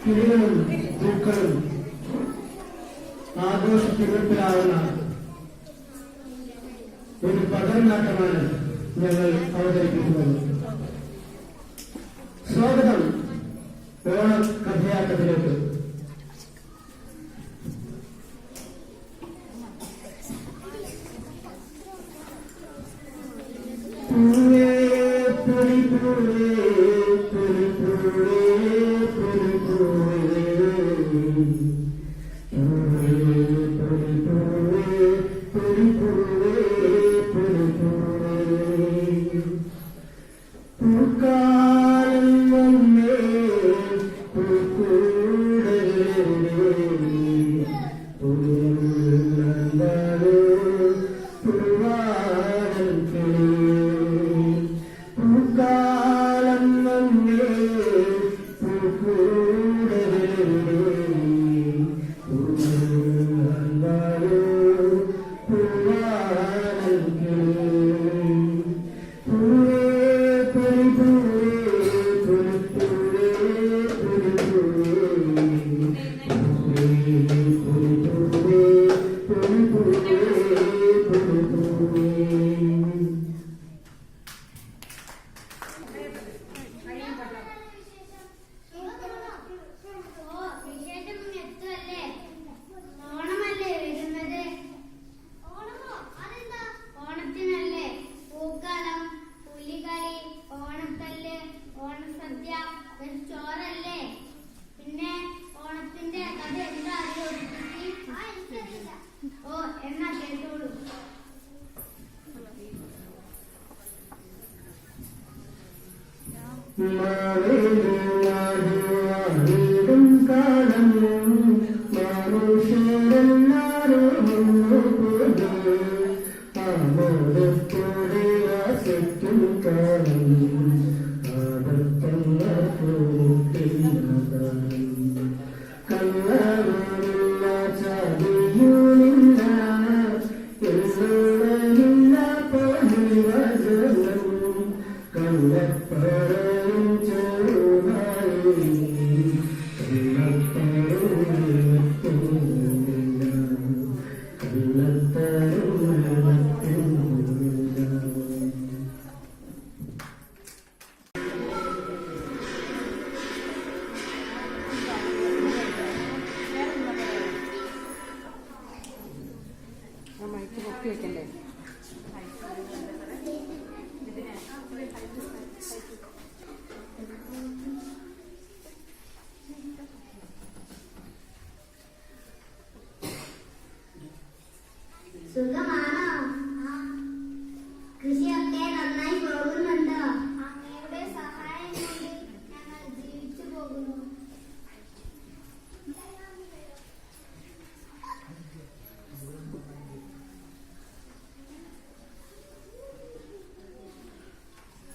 കിഴികളും പൂക്കളും ആഘോഷ തിരുത്തിലാവുന്ന ഒരു പതനാട്ടമാണ് ഞങ്ങൾ അവതരിപ്പിക്കുന്നത്. സ്വാഗതം. ഓണം കഥയാട്ടത്തിലേക്ക്. പൂവേ പുളി പൂവേ. Thank you. you. മാറും കാലം മനുഷ്യരെല്ലാരും ആമോദത്തോടെ ആസക്തും കാലം Thank you. ആപ്പിൾ വെക്കണ്ടേ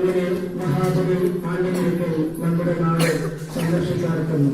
അങ്ങനെ മഹാകവി ആണ്ടിനൊരിക്കൽ നമ്മുടെ നാട് സന്ദർശിക്കാറുന്നു